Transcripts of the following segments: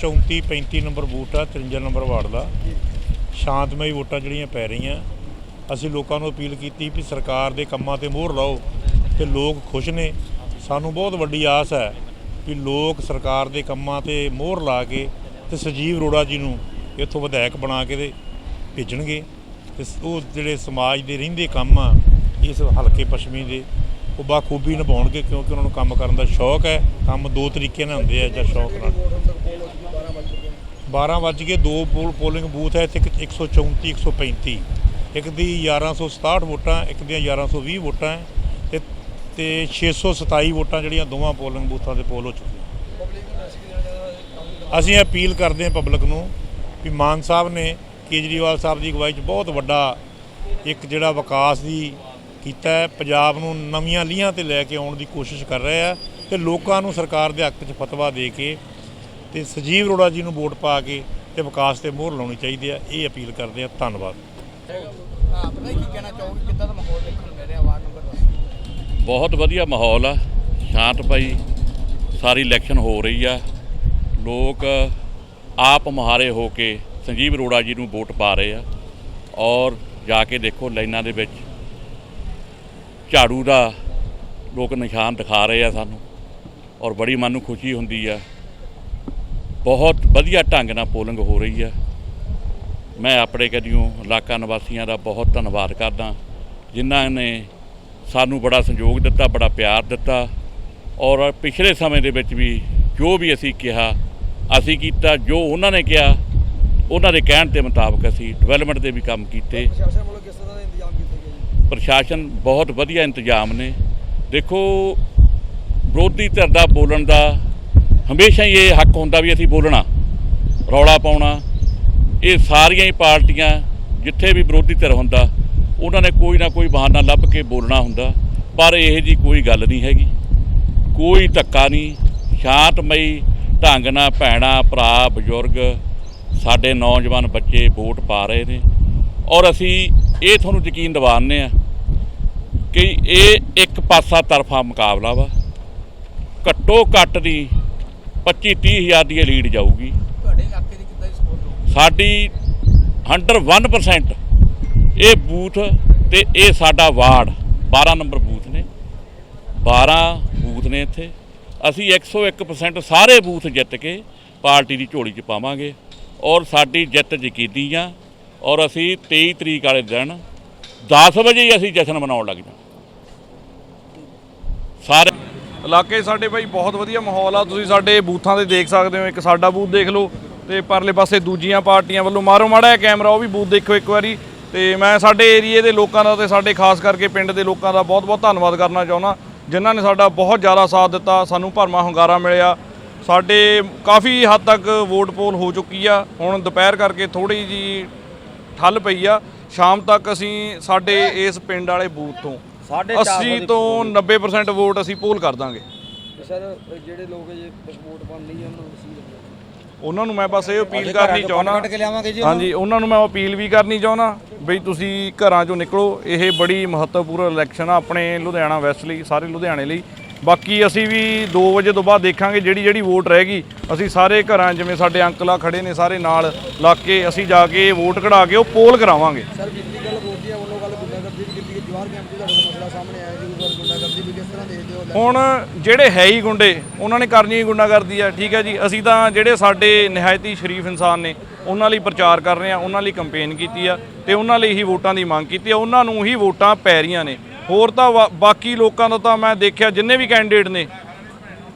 134 35 number boot ਆ 53 number ward ਦਾ। ਸ਼ਾਂਤਮਈ ਵੋਟਾਂ ਜਿਹੜੀਆਂ ਪੈ ਰਹੀਆਂ। ਅਸੀਂ ਲੋਕਾਂ ਨੂੰ ਅਪੀਲ ਕੀਤੀ ਵੀ ਸਰਕਾਰ ਦੇ ਕੰਮਾਂ ਤੇ ਮੋਹਰ ਲਾਓ ਤੇ ਲੋਕ ਖੁਸ਼ ਨੇ। ਸਾਨੂੰ ਬਹੁਤ ਵੱਡੀ ਆਸ ਹੈ ਵੀ ਲੋਕ ਸਰਕਾਰ ਦੇ ਕੰਮਾਂ ਤੇ ਮੋਹਰ ਲਾ ਕੇ ਤੇ ਸਜੀਵ ਅਰੋੜਾ ਜੀ ਨੂੰ ਇੱਥੋਂ ਵਿਧਾਇਕ ਬਣਾ ਕੇ ਦੇ ਭੇਜਣਗੇ। ਤੇ ਉਹ ਜਿਹੜੇ ਸਮਾਜ ਦੇ ਰਹਿੰਦੇ ਕੰਮ ਆ, ਇਸ ਹਲਕੇ ਪੱਛਮੀ ਦੇ, ਉਹ ਬਾਖੂਬੀ ਨਿਭਾਉਣਗੇ ਕਿਉਂਕਿ ਉਹਨਾਂ ਨੂੰ ਕੰਮ ਕਰਨ ਦਾ ਸ਼ੌਕ ਹੈ। ਕੰਮ ਦੋ ਤਰੀਕੇ ਨਾਲ ਹੁੰਦੇ ਆ ਜਾਂ ਸ਼ੌਕ ਨਾਲ। 12 ਵੱਜ ਕੇ ਦੋ ਪੋਲ ਪੋਲਿੰਗ ਬੂਥ ਹੈ, ਇੱਥੇ ਇੱਕ 134 135 ਇੱਕ ਦੀ 1167 ਵੋਟਾਂ, ਇੱਕ ਦੀਆਂ 1120 ਵੋਟਾਂ ਹੈ ਤੇ ਤੇ 627 ਵੋਟਾਂ ਜਿਹੜੀਆਂ ਦੋਵਾਂ ਪੋਲਿੰਗ ਬੂਥਾਂ 'ਤੇ ਪੋਲ ਹੋ ਚੁੱਕੀਆਂ। ਅਸੀਂ ਅਪੀਲ ਕਰਦੇ ਹਾਂ ਪਬਲਿਕ ਨੂੰ ਵੀ ਮਾਨ ਸਾਹਿਬ ਨੇ ਕੇਜਰੀਵਾਲ ਸਾਹਿਬ ਦੀ ਅਗਵਾਈ 'ਚ ਬਹੁਤ ਵੱਡਾ ਇੱਕ ਜਿਹੜਾ ਵਿਕਾਸ ਦੀ ਕੀਤਾ ਹੈ, ਪੰਜਾਬ ਨੂੰ ਨਵੀਆਂ ਲੀਹਾਂ ਤੇ ਲੈ ਕੇ ਆਉਣ ਦੀ ਕੋਸ਼ਿਸ਼ ਕਰ ਰਹੇ ਆ ਤੇ ਲੋਕਾਂ ਨੂੰ ਸਰਕਾਰ ਦੇ ਹੱਕ 'ਚ ਫਤਵਾ ਦੇ ਕੇ ਤੇ ਸਜੀਵ ਅਰੋੜਾ ਜੀ ਨੂੰ ਵੋਟ ਪਾ ਕੇ ਤੇ ਵਿਕਾਸ ਤੇ ਮੋਹਰ ਲਾਉਣੀ ਚਾਹੀਦੀ ਆ ਇਹ ਅਪੀਲ ਕਰਦੇ ਆ ਧੰਨਵਾਦ। ਹਾਂ ਪਤਾ ਕੀ ਕਹਿਣਾ ਚਾਹੋਗੇ ਕਿੱਦਾਂ ਦਾ ਮਾਹੌਲ ਦੇਖਣ ਨੂੰ ਮਿਲ ਰਿਹਾ ਵਾਰਡ ਨੰਬਰ 10 ਬਹੁਤ ਵਧੀਆ ਮਾਹੌਲ ਆ ਸ਼ਾਂਤ ਭਾਈ ਸਾਰੀ ਇਲੈਕਸ਼ਨ ਹੋ ਰਹੀ ਆ। ਲੋਕ ਆਪ ਮੁਹਾਰੇ ਹੋ ਕੇ ਸੰਜੀਵ ਅਰੋੜਾ ਜੀ ਨੂੰ ਵੋਟ ਪਾ ਰਹੇ ਆ ਔਰ ਜਾ ਕੇ ਦੇਖੋ ਲਾਈਨਾਂ ਦੇ ਵਿੱਚ ਝਾੜੂ ਦਾ ਲੋਕ ਨਿਸ਼ਾਨ ਦਿਖਾ ਰਹੇ ਆ ਸਾਨੂੰ ਔਰ ਬੜੀ ਮਨ ਨੂੰ ਖੁਸ਼ੀ ਹੁੰਦੀ ਆ। ਬਹੁਤ ਵਧੀਆ ਢੰਗ ਨਾਲ ਪੋਲਿੰਗ ਹੋ ਰਹੀ ਆ ਮੈਂ ਆਪਣੇ ਕਦੀਓ ਇਲਾਕਾ ਨਿਵਾਸੀਆਂ ਦਾ ਬਹੁਤ ਧੰਨਵਾਦ ਕਰਦਾ। ਜਿਨ੍ਹਾਂ ਨੇ ਸਾਨੂੰ ਬੜਾ ਸੰਯੋਗ ਦਿੱਤਾ ਬੜਾ ਪਿਆਰ ਦਿੱਤਾ ਔਰ ਪਿਛਲੇ ਸਮੇਂ ਦੇ ਵਿੱਚ ਵੀ ਜੋ ਵੀ ਅਸੀਂ ਕਿਹਾ ਅਸੀਂ ਕੀਤਾ ਜੋ ਉਹਨਾਂ ਨੇ ਕਿਹਾ ਉਹਨਾਂ ਦੇ ਕਹਿਣ ਦੇ ਮੁਤਾਬਕ ਅਸੀਂ ਡਿਵੈਲਪਮੈਂਟ ਦੇ ਵੀ ਕੰਮ ਕੀਤੇ। ਪ੍ਰਸ਼ਾਸਨ ਵੱਲੋਂ ਕਿਸ ਤਰ੍ਹਾਂ ਦਾ ਇੰਤਜ਼ਾਮ ਕੀਤੇ ਗਏ ਜੀ? ਪ੍ਰਸ਼ਾਸਨ ਬਹੁਤ ਵਧੀਆ ਇੰਤਜ਼ਾਮ ਨੇ। ਦੇਖੋ ਵਿਰੋਧੀ ਧਿਰ ਦਾ ਬੋਲਣ ਦਾ ਹਮੇਸ਼ਾ ਹੀ ਇਹ ਹੱਕ ਹੁੰਦਾ ਵੀ ਅਸੀਂ ਬੋਲਣਾ, ਰੌਲਾ ਪਾਉਣਾ, ਇਹ ਸਾਰੀਆਂ ਹੀ ਪਾਰਟੀਆਂ ਜਿੱਥੇ ਵੀ ਵਿਰੋਧੀ ਧਿਰ ਹੁੰਦਾ, ਉਹਨਾਂ ਨੇ ਕੋਈ ਨਾ ਕੋਈ ਬਹਾਨਾ ਲੱਭ ਕੇ ਬੋਲਣਾ ਹੁੰਦਾ, ਪਰ ਇਹ ਜੀ ਕੋਈ ਗੱਲ ਨਹੀਂ ਹੈਗੀ। ਕੋਈ ਧੱਕਾ ਨਹੀਂ, ਸ਼ਾਂਤਮਈ ਢੰਗ ਨਾਲ ਭੈਣਾਂ, ਭਰਾ, ਬਜ਼ੁਰਗ, ਸਾਡੇ ਨੌਜਵਾਨ ਬੱਚੇ ਵੋਟ ਪਾ ਰਹੇ ਨੇ। ਔਰ ਅਸੀਂ ਇਹ ਤੁਹਾਨੂੰ ਯਕੀਨ ਦਿਵਾਉਂਦੇ ਆ ਕਿ ਇਹ ਇੱਕ ਪਾਸਾ ਤਰਫਾ ਮੁਕਾਬਲਾ ਵਾ। ਘੱਟੋ ਘੱਟ ਦੀ 25 30 ਹਜ਼ਾਰ ਦੀ ਲੀਡ ਜਾਊਗੀ। ਤੁਹਾਡੇ ਇਲਾਕੇ ਦੀ ਕਿੱਦਾਂ ਦੀ ਸਪੋਰਟ ਹੋਊਗੀ? ਸਾਡੀ 101% ਇਹ ਬੂਥ ਤੇ ਇਹ ਸਾਡਾ ਵਾਰਡ 12 ਨੰਬਰ ਬੂਥ ਨੇ। 12 ਬੂਥ ਨੇ ਇੱਥੇ। ਅਸੀਂ 101% ਸਾਰੇ ਬੂਥ ਜਿੱਤ ਕੇ ਪਾਰਟੀ ਦੀ ਝੋਲੀ 'ਚ ਪਾਵਾਂਗੇ। ਔਰ ਸਾਡੀ ਜਿੱਤ ਯਕੀਨੀ ਆ। ਔਰ ਅਸੀਂ 23 ਤਰੀਕ ਵਾਲੇ ਦਿਨ 10 ਵਜੇ ਹੀ ਅਸੀਂ ਜਸ਼ਨ ਮਨਾਉਣ ਲੱਗ ਜਾਣਾ ਸਾਰੇ ਇਲਾਕੇ ਸਾਡੇ ਭਾਈ ਬਹੁਤ ਵਧੀਆ ਮਾਹੌਲ ਆ। ਤੁਸੀਂ ਸਾਡੇ ਬੂਥਾਂ ਤੇ ਦੇਖ ਸਕਦੇ ਹੋ, ਇੱਕ ਸਾਡਾ ਬੂਥ ਦੇਖ ਲਓ ਤੇ ਪਰਲੇ ਪਾਸੇ ਦੂਜੀਆਂ ਪਾਰਟੀਆਂ ਵੱਲੋਂ ਮਾਰੋ ਮਾੜਾ ਜਿਹਾ ਕੈਮਰਾ, ਉਹ ਵੀ ਬੂਥ ਦੇਖੋ ਇੱਕ ਵਾਰੀ। ਤੇ ਮੈਂ ਸਾਡੇ ਏਰੀਏ ਦੇ ਲੋਕਾਂ ਦਾ ਤੇ ਸਾਡੇ ਖਾਸ ਕਰਕੇ ਪਿੰਡ ਦੇ ਲੋਕਾਂ ਦਾ ਬਹੁਤ-ਬਹੁਤ ਧੰਨਵਾਦ ਕਰਨਾ ਚਾਹੁੰਦਾ, ਜਿਨ੍ਹਾਂ ਨੇ ਸਾਡਾ ਬਹੁਤ ਜ਼ਿਆਦਾ ਸਾਥ ਦਿੱਤਾ, ਸਾਨੂੰ ਭਰਮਾ ਹੁੰਗਾਰਾ ਮਿਲਿਆ। ਸਾਡੇ ਕਾਫੀ ਹੱਦ ਤੱਕ ਵੋਟ ਪੋਲ ਹੋ ਚੁੱਕੀ ਆ। ਹੁਣ ਦੁਪਹਿਰ ਕਰਕੇ ਥੋੜੀ ਜੀ ਠੱਲ ਪਈ ਆ। ਸ਼ਾਮ ਤੱਕ ਅਸੀਂ ਸਾਡੇ ਇਸ ਪਿੰਡ ਵਾਲੇ ਬੂਥ ਤੋਂ 80 ਤੋਂ 90% ਵੋਟ ਅਸੀਂ ਪੋਲ ਕਰ ਦਾਂਗੇ। ਸਰ ਜਿਹੜੇ ਲੋਕ ਜੇ ਸਪੋਰਟ ਬਣਨੀ ਹੈ ਉਹਨਾਂ ਨੂੰ ਉਹਨਾਂ ਨੂੰ ਮੈਂ ਬਸ ਇਹ ਅਪੀਲ ਕਰਨੀ ਚਾਹੁੰਦਾ। ਹਾਂਜੀ ਉਹਨਾਂ ਨੂੰ ਮੈਂ ਅਪੀਲ ਵੀ ਕਰਨੀ ਚਾਹੁੰਦਾ ਬਈ ਤੁਸੀਂ ਘਰਾਂ ਚੋਂ ਨਿਕਲੋ। ਇਹ ਬੜੀ ਮਹੱਤਵਪੂਰਨ ਇਲੈਕਸ਼ਨ ਆ ਆਪਣੇ ਲੁਧਿਆਣਾ ਵੈਸਟ ਲਈ ਸਾਰੇ ਲੁਧਿਆਣੇ ਲਈ। ਬਾਕੀ ਅਸੀਂ ਵੀ 2 ਵਜੇ ਤੋਂ ਬਾਅਦ ਦੇਖਾਂਗੇ ਜਿਹੜੀ ਜਿਹੜੀ ਵੋਟ ਰਹੇਗੀ ਅਸੀਂ ਸਾਰੇ ਘਰਾਂ ਜਿਵੇਂ ਸਾਡੇ ਅੰਕਲਾ ਖੜੇ ਨੇ ਸਾਰੇ ਨਾਲ ਲਾ ਕੇ ਅਸੀਂ ਜਾ ਕੇ ਵੋਟ ਕਢਾ ਕੇ ਉਹ ਪੋਲ ਕਰਾਵਾਂਗੇ। ਸਰ ਬਿਜਲੀ ਗੱਲ ਬੋਲਦੀ ਹੈ ਵੱਲੋਂ ਗੱਲ ਗੁੰਡਾਗਰਦੀ ਵੀ ਕੀਤੀ ਗਈ ਜਵਾਰ ਕੈਂਪ 'ਚ ਤੁਹਾਡਾ ਮਸਲਾ ਸਾਹਮਣੇ ਆਇਆ ਜੀ ਉਸ ਗੁੰਡਾਗਰਦੀ ਵੀ ਕਿਸ ਤਰ੍ਹਾਂ ਦੇਖਦੇ ਹੋ? ਹੁਣ ਜਿਹੜੇ ਹੈ ਹੀ ਗੁੰਡੇ ਉਹਨਾਂ ਨੇ ਕਰਨੀ ਹੀ ਗੁੰਡਾਗਰਦੀ ਆ ਠੀਕ ਹੈ ਜੀ। ਅਸੀਂ ਤਾਂ ਜਿਹੜੇ ਸਾਡੇ ਨਿਹਾਇਤੀ ਸ਼ਰੀਫ ਇਨਸਾਨ ਨੇ ਉਹਨਾਂ ਲਈ ਪ੍ਰਚਾਰ ਕਰ ਰਹੇ ਆ ਉਹਨਾਂ ਲਈ ਕੰਪੇਨ ਕੀਤੀ ਆ ਤੇ ਉਹਨਾਂ ਲਈ ਹੀ ਵੋਟਾਂ ਦੀ ਮੰਗ ਕੀਤੀ ਆ ਉਹਨਾਂ ਨੂੰ ਹੀ ਵੋਟਾਂ ਪੈ ਰਹੀਆਂ ਨੇ। ਹੋਰ ਤਾਂ ਬਾਕੀ ਲੋਕਾਂ ਦਾ ਤਾਂ ਮੈਂ ਦੇਖਿਆ ਜਿੰਨੇ ਵੀ ਕੈਂਡੀਡੇਟ ਨੇ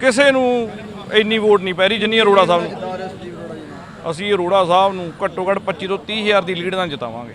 ਕਿਸੇ ਨੂੰ ਇੰਨੀ ਵੋਟ ਨਹੀਂ ਪੈ ਰਹੀ ਜਿੰਨੀ ਅਰੋੜਾ ਸਾਹਿਬ ਨੂੰ। ਅਸੀਂ ਅਰੋੜਾ ਸਾਹਿਬ ਨੂੰ ਘੱਟੋ ਘੱਟ 25 ਤੋਂ 30 ਹਜ਼ਾਰ ਦੀ ਲੀਡ ਨਾਲ ਜਿਤਾਵਾਂਗੇ।